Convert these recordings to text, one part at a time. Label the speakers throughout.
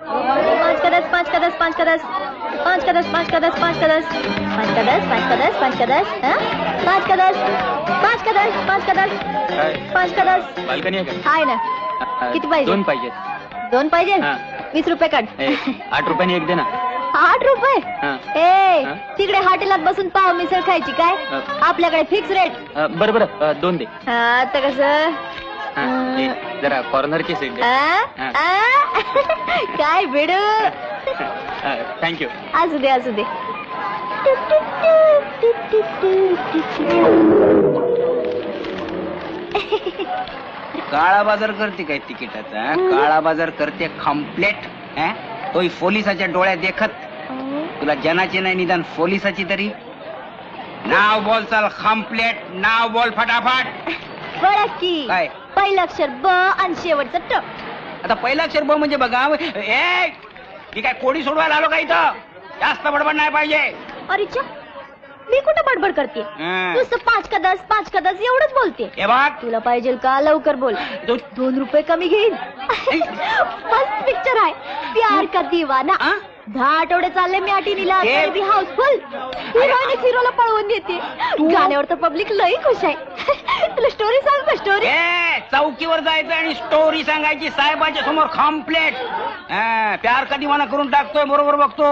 Speaker 1: पाँच का दस पाँच का दस पाँच का दस पाँच का दस पाँच का दस पाँच का दस पाँच का दस पाँच का दस पाँच का दस? पाँच का दस पाँच का दस पाँच का दस पाँच का दस
Speaker 2: बाल्कनी आहे का?
Speaker 1: आहे ना. किती पाहिजे?
Speaker 2: दोन पाहिजेत
Speaker 1: दोन पाहिजे. वीस रुपये काढ.
Speaker 2: आठ रुपयाने एक दे ना.
Speaker 1: आठ रुपये?
Speaker 2: हा.
Speaker 1: ए? तिकडे हॉटेलात बसून पाव मिसळ खायची काय. आपल्याकडे फिक्स रेट
Speaker 2: अ, बरं बरं. अ, दोन दे.
Speaker 1: आता कसं?
Speaker 2: हा, जरा कॉर्नरची सीट
Speaker 1: आ? आ? काय बेडू
Speaker 2: थँक्यू
Speaker 1: असू दे असू दे.
Speaker 3: काळा बाजार करते काय तिकिटाचा? काळा बाजार करते कम्प्लेट तोही पोलिसाच्या डोळ्यात देखत. तुला जनाची नाही निदान पोलिसाची तरी. नाव बोल चाल कम्प्लेट नाव बोल फटाफट.
Speaker 1: बरं की.
Speaker 3: काय?
Speaker 1: पहिलं अक्षर ब आणि शेवटचं ट.
Speaker 3: आता पहिला अक्षर ब म्हणजे बघा ए मी काय कोडी सोडवायला आलो का इथं? जास्त बडबड नाही पाहिजे.
Speaker 1: अरे मी कुठं बडबड करते?
Speaker 3: हं.
Speaker 1: नुसतं पाच का दस पाच का दस एवढंच बोलते.
Speaker 3: हे बघ.
Speaker 1: तुला पाहिजे का? लवकर बोल.
Speaker 3: तू
Speaker 1: दोन रुपये कमी घेईन. मस्त पिक्चर आहे. प्यार का दिवाना.
Speaker 3: आ?
Speaker 1: दहा आठवडे चालले मी. तरी बी हाऊसफुल. हिरोईन हिरोला पळवून देते. गाण्यावर तर पब्लिक लई खुश आहे. तुला स्टोरी सांग का स्टोरी
Speaker 3: ए चौकीवर जायचं आणि स्टोरी सांगायची साहेबाच्या समोर कम्प्लेट प्यार कधी मना करून टाकतोय बरोबर बघतो.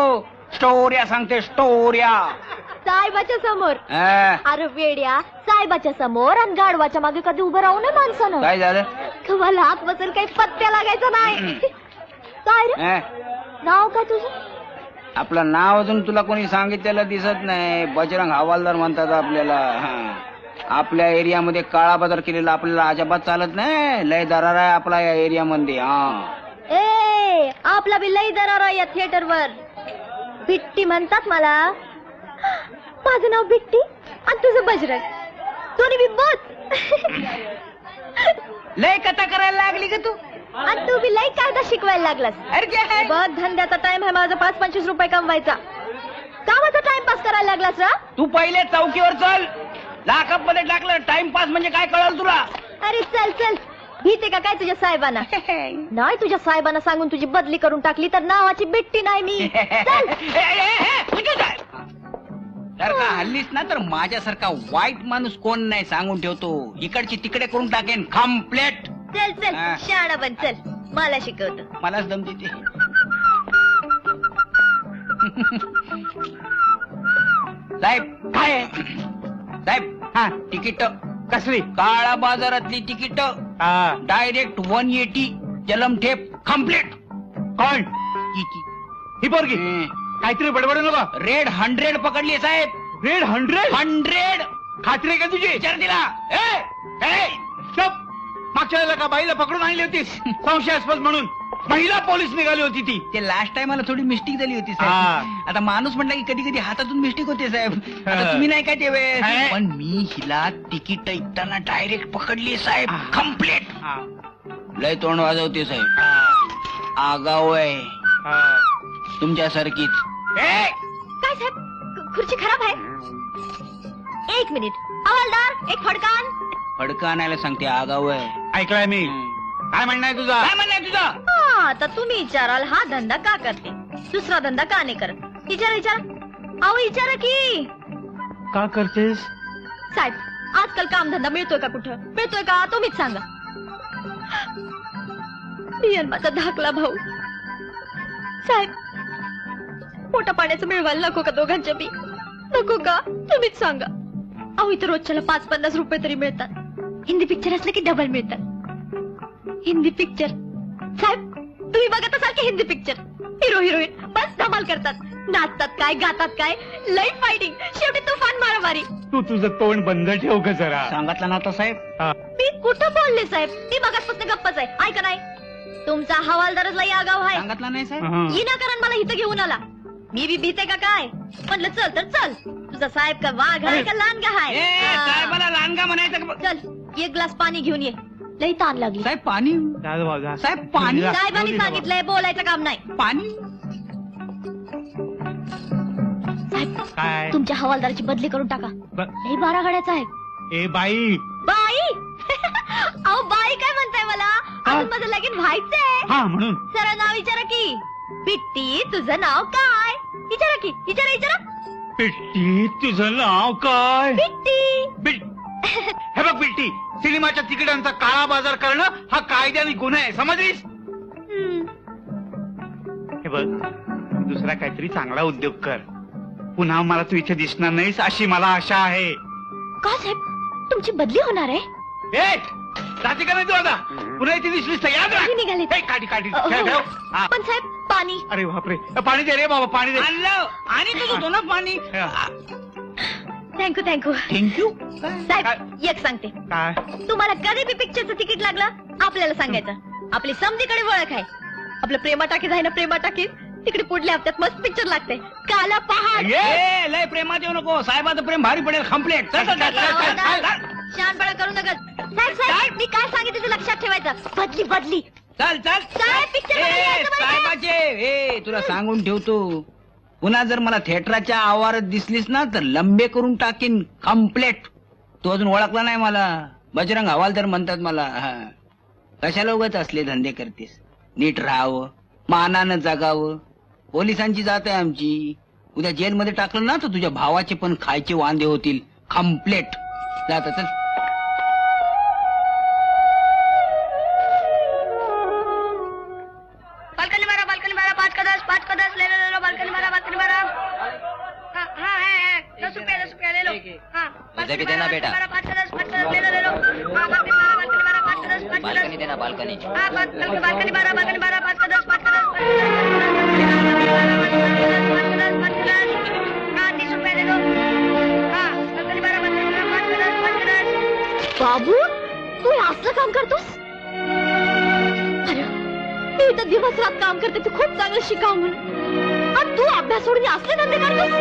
Speaker 3: स्टोऱ्या सांगते स्टोऱ्या
Speaker 1: साहेबाच्या समोर. अरे वेड्या साहेबाच्या समोर आणि गाडवाच्या मागे कधी उभं राहू नये माणसानं.
Speaker 3: काय झालं?
Speaker 1: तुम्हाला हात बसेल काही पत्त्या लागायचा नाही. काय रे? नाव काय तुझं?
Speaker 3: आपलं नाव अजून तुला कोणी सांगितलेलं दिसत नाही. बजरंग हवालदार म्हणतात आपल्याला. हा. आपल्या एरियामध्ये काळा बाजार केलेला आपल्याला अजिबात चालत नाही. लय दरार आहे आपला या एरियामध्ये. हा.
Speaker 1: ए आपला बी लई दरार आहे या थिएटर वर बिट्टी म्हणतात मला. माझं नाव बिट्टी आणि तुझं बजरंग. दोन्ही बी बस.
Speaker 3: लय कथा करायला लागली का तू.
Speaker 1: आणि तू बी लई कायदा शिकवायला लागलास.
Speaker 3: अरे काय आहे?
Speaker 1: बघ धंद्याचा टाइम आहे माझा पाच पंचवीस रुपये कमवायचा. कामाचा टाइमपास करायला लागलास ना?
Speaker 3: तू पहिले चौकीवर चल. लाकअपमध्ये टाकलं टाइमपास म्हणजे काय कळल तुला?
Speaker 1: अरे चल चल. भीते का काय तुझ्या साहेबांना? नाही तुझ्या साहेबांना सांगून तुझी बदली करून टाकली तर नावाची बिट्टी नाही मी. चल.
Speaker 3: ए, ए, ए, जा. जर का हल्लीच ना तर माझ्यासारखा वाईट माणूस कोण नाही सांगून ठेवतो. इकडची तिकडे करून टाकेन. कम्प्लेट
Speaker 1: चल चल.
Speaker 3: हा.
Speaker 1: शाणा बन चल. मला शिकवतो.
Speaker 3: मलाच दम देते. साहेब काय आहे? साहेब हा. तिकीट.
Speaker 2: कसली?
Speaker 3: काळा बाजारातली तिकीट.
Speaker 2: हा.
Speaker 3: डायरेक्ट वन एटी जलमठेप. कंप्लीट
Speaker 2: कोण ही पोरगी. काहीतरी बडबडू नका
Speaker 3: रेड हंड्रेड पकडली साहेब.
Speaker 2: Red hundred?
Speaker 3: हंड्रेड.
Speaker 2: खात्री आहे का तुझी?
Speaker 3: विचार दिला ए ए
Speaker 2: चप. मागच्या वेळेला का बाईला पकडून आणली होतीस? संशयास्पद म्हणून. महिला पोलीस निघाली होती ती.
Speaker 3: ते लास्ट टाइमला थोडी मिस्टेक झाली होती
Speaker 2: हा.
Speaker 3: साहेब आता माणूस म्हटलं की कधी कधी हातातून मिस्टेक होते साहेब. आता. तुम्ही नाही काय ते वेळेस. पण मी हिला तिकीट ऐकताना डायरेक्ट पकडली साहेब.
Speaker 2: हा.
Speaker 3: कंप्लीट
Speaker 2: हा,
Speaker 3: लय तोंड वाजवते साहेब. आगाव आहे.
Speaker 2: हा.
Speaker 3: तुमच्यासारखीच.
Speaker 1: काय साहेब? खुर्ची खराब आहे? एक मिनिट. हवालदार एक फडकान.
Speaker 3: फडकं आणायला सांगते आगाव आहे.
Speaker 2: ऐकलाय मी. काय म्हणणं आहे तुझा?
Speaker 3: काय म्हणणं आहे तुझं?
Speaker 1: हा आता तुम्ही विचाराल हा धंदा का करते? दुसरा धंदा का नाही करत? विचारा विचारा. अहो विचारा की.
Speaker 2: का करतेस?
Speaker 1: साहेब आजकाल कामधंदा मिळतोय का कुठं? मिळतोय का? तुम्हीच सांगा. माझा धाकला भाऊ. साहेब पोटा पाण्याचं मिळवायला नको का दोघांच्या बी? नको का? तुम्हीच सांगा. अहो इथं रोजच्याला पाच पन्नास रुपये तरी मिळतात. हिंदी पिक्चर असले की डबल मिळतात. हिंदी पिक्चर साहेब तुम्ही बघत असाल की हिंदी पिक्चर हिरो हिरोईन बस धमाल करतात. नाचतात काय गातात काय? लई फायटिंग शेवटी तुफान मारामारी.
Speaker 2: तू तुझं तोंड बंद ठेव का जरा.
Speaker 3: सांगितलं ना आता साहेब.
Speaker 1: मी कुठं बोलले साहेब? मी मगासपासून गप्पच आहे. ऐका नाही. तुमचा हवालदारच लई आगाव आहे.
Speaker 3: सांगितलं नाही साहेब.
Speaker 2: हा.
Speaker 1: विनाकारण मला इथं घेऊन आला. मी बी भीते का काय? म्हणलं चल तर चल. तुझा साहेब का वाघ आहे का लांडगा
Speaker 3: ए,
Speaker 1: आहे
Speaker 3: साहेबाला लहानगा म्हणायचं का?
Speaker 1: चल एक ग्लास पाणी घेऊन ये. लई ताण लागली.
Speaker 3: साहेब पाणी. साहेब, पाणी-
Speaker 1: साहेबांनी. सांगितलंय बोलायचं काम नाही.
Speaker 3: पाणी?
Speaker 1: साहेब तुमच्या हवालदाराची बदली करून टाका.
Speaker 2: ब-
Speaker 1: लई बारा गाड्याचा आहे.
Speaker 2: ए बाई.
Speaker 1: बाई? अहो बाई काय म्हणताय मला? अजून माझं लगीन व्हायचंय.
Speaker 2: हा म्हणून.
Speaker 1: सरळ नाव विचारा की. पिट्टी तुझं नाव काय? विचारा की विचारा विचारा.
Speaker 2: पिट्टी तुझं नाव काय?
Speaker 1: पिट्टी.
Speaker 2: बिट हे बघ बिट्टी सिनेमाच्या तिकिटांचा काळा बाजार करणं हा कायद्याने गुन्हा आहे समजलीस?
Speaker 1: हम्म.
Speaker 2: हे बघ दुसरा काहीतरी चांगला उद्योग कर. पुन्हा मला तू इथे दिसणार नाहीस अशी मला आशा आहे.
Speaker 1: का साहेब? तुमची बदली होणार आहे?
Speaker 2: ए जाते का नाही तू आता? पुन्हा इथे दिसलीस तर याद राख.
Speaker 1: निघाले?
Speaker 2: ए, ठेव. ठेव. हा.
Speaker 1: पण साहेब पाणी.
Speaker 2: अरे बापरे. पाणी दे रे बाबा पाणी दे.
Speaker 3: आणलं आणि तुझं होतं ना पाणी?
Speaker 1: थँक्यू थँक्यू
Speaker 3: थँक्यू
Speaker 1: साहेब एक सांगते.
Speaker 2: काय?
Speaker 1: तुम्हाला कधी बी पिक्चरचं तिकीट लागलं आपल्याला सांगायचं. आपली समधीकडे ओळख आहे. आपलं प्रेमा टाकीज आहे ना प्रेमा टाकीज तिकडे पुढल्या हप्त्यात मस्त पिक्चर लागते काला पहाड.
Speaker 2: ये.
Speaker 3: ए लय प्रेमात येऊ नको. साहेबाचं प्रेम भारी पडेल कम्प्लेट.
Speaker 1: शहाणपणा करू नका. साहेब साहेब मी काय सांगितलं ते लक्षात ठेवायचं. बदली बदली.
Speaker 3: चल चल.
Speaker 1: साहेब, picture
Speaker 3: ए,
Speaker 1: बघायला यायचं बरं का?
Speaker 3: साहेबाचे ए तुला सांगून ठेवतो. पुन्हा जर मला थिएटरच्या आवारात दिसलीस ना तर लंबे करून टाकीन कम्प्लेट तू अजून ओळखला नाही मला. बजरंग हवालदार म्हणतात मला हा. कशाला उगाच असले धंदे करतेस? नीट राहावं मानानं जगावं. पोलिसांची जात आहे आमची. उद्या जेलमध्ये टाकलं ना तर तुझ्या भावाचे पण खायचे वांदे होतील. कम्प्लेट जात चल.
Speaker 4: रुपया ले लो हाँ बाल्कनी मारा बाल्कनी मारा पाँच का दस पाँच का दस
Speaker 1: बाबू तू हे असलं काम करतोस? अरे मी इथं दिवस रात काम करते तू खूप चांगलं शिकाव म्हणून. आणि तू अभ्यास सोडून असले धंदे करतोस?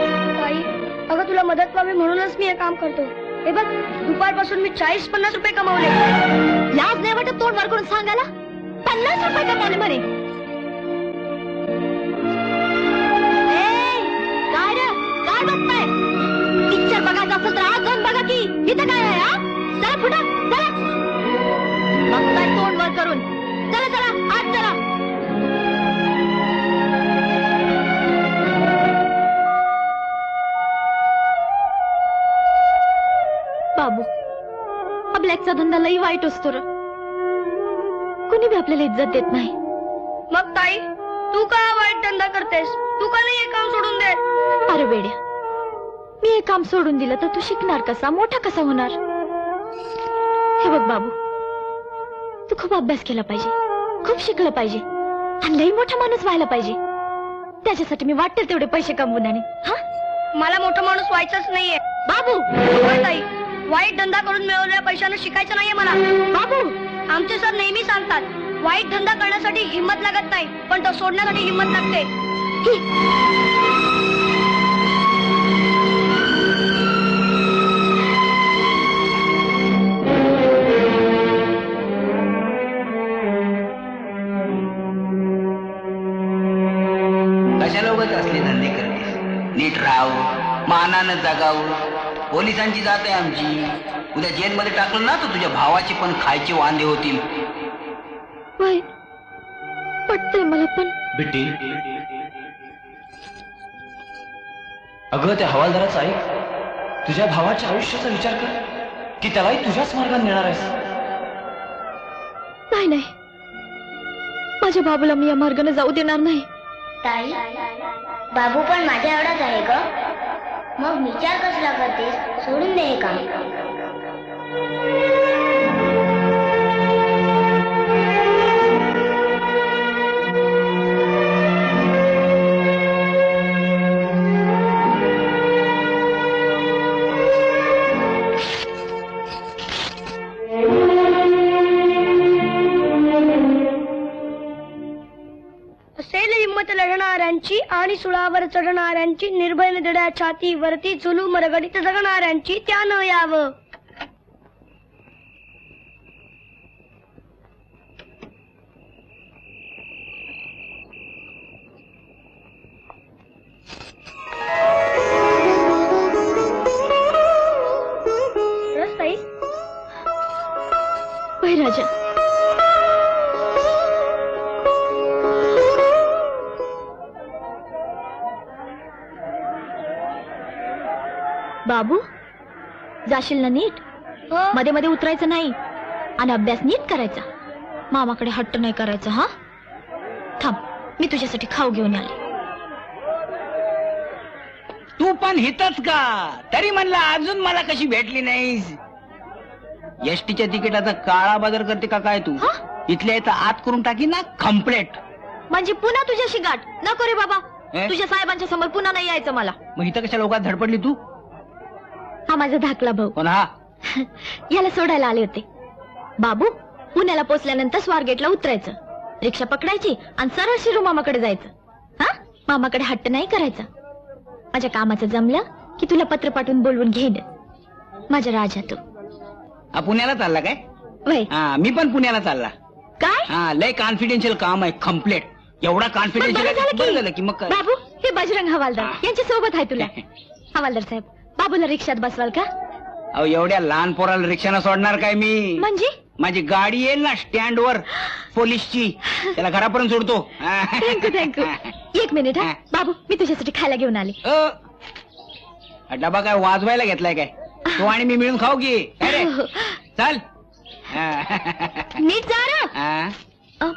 Speaker 4: अगं तुला मदत व्हावी म्हणूनच मी हे काम करतो. हे बघ दुपारपासून मी चाळीस पन्नास रुपये कमावले.
Speaker 1: लाज नाही वाटत तोंड वर करून सांगायला? पन्नास रुपये कमावले म्हणे. ए, काय रे? काय बघताय? पिक्चर बघायचा असेल तर आज जाऊन बघा की. इथं काय आहे? बाबू. हा ब्लॅकचा धंदा लई वाईट असतो र. कुणी बी आपल्याला इज्जत देत नाही.
Speaker 4: मग ताई तू का हा वाईट धंदा करतेस? तू का नाही हे काम सोडून दे
Speaker 1: अरे बेड्या मी हे काम सोडून दिलं तर तू शिकणार कसा? मोठा कसा होणार? हे बघ बाबू तू खूप अभ्यास केला पाहिजे खूप शिकलं पाहिजे आणि लई मोठा माणूस व्हायला पाहिजे. त्याच्यासाठी मी वाटेल तेवढे पैसे कमवून आणि हा?
Speaker 4: मला मोठा माणूस व्हायचंच नाहीये.
Speaker 1: बाबू!
Speaker 4: होय ताई. वाईट धंदा करून मिळवलेल्या पैशानं शिकायचं नाहीये मला.
Speaker 1: बाबू
Speaker 4: आमचे सर नेहमी सांगतात वाईट धंदा करण्यासाठी हिंमत लागत नाही पण तो सोडण्यासाठी हिंमत लागते.
Speaker 1: ही.
Speaker 3: कशाला उगाच असले धंदे करतेस? नीट राहावं मानानं जगावं. पोलिसांची जात आहे आमची. उद्या जेलमध्ये टाकलं ना तर तुझ्या भावाचे पण खायचे वांदे होतील.
Speaker 1: पटतंय मला पण.
Speaker 5: बिट्टी. अगं त्या हवालदाराचं ऐक. तुझ्या भावाच्या आयुष्याचा विचार कर की त्यालाही तुझ्याच मार्गाने नेणार आहेस.
Speaker 1: नाही नाही. माझ्या बाबूला मी या मार्गाने जाऊ देणार नाही.
Speaker 6: ताई बाबू पण माझ्या एवढाच आहे ग. मग विचार कसला करतेस? सोडून दे हे काम.
Speaker 4: लढणाऱ्यांची आणि सुळावर चढणाऱ्यांची निर्भय निधड्या छाती वरती चुलू मरगडीत जगणाऱ्यांची त्यानं यावं.
Speaker 1: बाबू? जाशील ना नीट?
Speaker 4: हो.
Speaker 1: मध्ये मध्ये उतरायचं नाही. आणि अभ्यास नीट करायचा. मामाकडे हट्ट नाही करायचा हा? थांब मी तुझ्यासाठी खाऊ घेऊन आले.
Speaker 3: तू पण हितच का? तरी म्हणलं अजून मला कशी भेटली नाहीस? एसटीच्या तिकिटाचा काळा बाजार करते का काय तू?
Speaker 1: हा?
Speaker 3: इथल्या इथं आत करून टाकी ना कम्प्लेट
Speaker 1: म्हणजे पुन्हा तुझ्याशी गाठ. नको रे बाबा? तुझ्या साहेबांच्या समोर पुन्हा नाही यायचं मला.
Speaker 3: मग इथं कशा लोकात धडपडली तू?
Speaker 1: हा माझा धाकला भाऊ. याला सोडायला आले होते. बाबू पुण्याला पोचल्यानंतर स्वारगेटला उतरायचं. रिक्षा पकडायची आणि सरळ शिरू मामाकडे जायचं. हा? मामाकडे हट्ट नाही करायचा. माझ्या कामाचं जमलं की तुला पत्र पाठवून बोलवून घेईन. माझ्या राजा तू.
Speaker 3: हा पुण्याला चालला काय?
Speaker 1: वय.
Speaker 3: हा मी पण पुण्याला चालला.
Speaker 1: काय?
Speaker 3: हा लय कॉन्फिडेन्शियल काम आहे कम्प्लेट एवढा
Speaker 1: पण बरं
Speaker 3: कॉन्फिडेन्शियल
Speaker 1: झालं
Speaker 3: बरं
Speaker 1: की-
Speaker 3: झालं की मग काय?
Speaker 1: बाबू हे बजरंग हवालदार. यांच्या सोबत आहे तुला. हवालदार साहेब बाबूला रिक्षात बसवाल का?
Speaker 3: अहो एवढ्या लहान पोराला रिक्षानं सोडणार काय मी?
Speaker 1: म्हणजे?
Speaker 3: माझी गाडी येईल ना स्टँड वर पोलीसची. त्याला घरापर्यंत सोडतो.
Speaker 1: थँक्यू थँक्यू एक मिनिट हा. बाबू मी तुझ्यासाठी खायला घेऊन आले.
Speaker 3: अ, डबा काय वाजवायला घेतलाय काय? तो आणि मी मिळून खाऊ की. काय रे चल.
Speaker 1: नीट जा ना
Speaker 3: हा.
Speaker 1: अ,